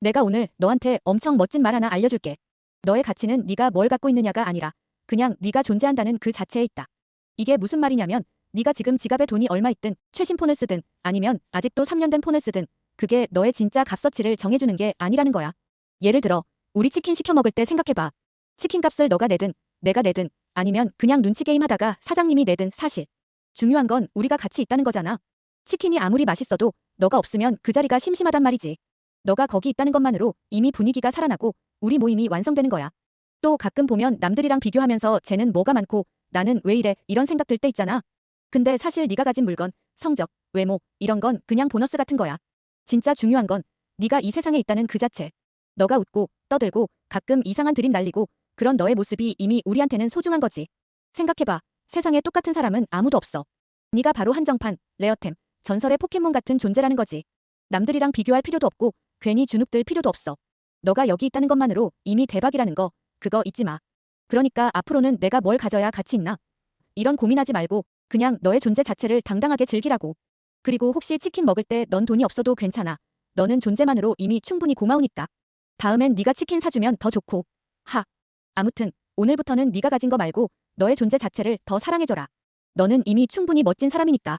내가 오늘 너한테 엄청 멋진 말 하나 알려줄게. 너의 가치는 네가 뭘 갖고 있느냐가 아니라 그냥 네가 존재한다는 그 자체에 있다. 이게 무슨 말이냐면 네가 지금 지갑에 돈이 얼마 있든 최신 폰을 쓰든 아니면 아직도 3년 된 폰을 쓰든 그게 너의 진짜 값어치를 정해주는 게 아니라는 거야. 예를 들어 우리 치킨 시켜 먹을 때 생각해봐. 치킨 값을 너가 내든 내가 내든 아니면 그냥 눈치 게임 하다가 사장님이 내든 사실. 중요한 건 우리가 같이 있다는 거잖아. 치킨이 아무리 맛있어도 너가 없으면 그 자리가 심심하단 말이지. 너가 거기 있다는 것만으로 이미 분위기가 살아나고 우리 모임이 완성되는 거야. 또 가끔 보면 남들이랑 비교하면서 쟤는 뭐가 많고 나는 왜 이래 이런 생각 들 때 있잖아. 근데 사실 네가 가진 물건, 성적, 외모 이런 건 그냥 보너스 같은 거야. 진짜 중요한 건 네가 이 세상에 있다는 그 자체. 너가 웃고 떠들고 가끔 이상한 드림 날리고 그런 너의 모습이 이미 우리한테는 소중한 거지. 생각해봐. 세상에 똑같은 사람은 아무도 없어. 네가 바로 한정판, 레어템, 전설의 포켓몬 같은 존재라는 거지. 남들이랑 비교할 필요도 없고 괜히 주눅들 필요도 없어. 너가 여기 있다는 것만으로 이미 대박이라는 거 그거 잊지 마. 그러니까 앞으로는 내가 뭘 가져야 가치 있나? 이런 고민하지 말고 그냥 너의 존재 자체를 당당하게 즐기라고. 그리고 혹시 치킨 먹을 때 넌 돈이 없어도 괜찮아. 너는 존재만으로 이미 충분히 고마우니까. 다음엔 네가 치킨 사주면 더 좋고. 하. 아무튼 오늘부터는 네가 가진 거 말고 너의 존재 자체를 더 사랑해줘라. 너는 이미 충분히 멋진 사람이니까.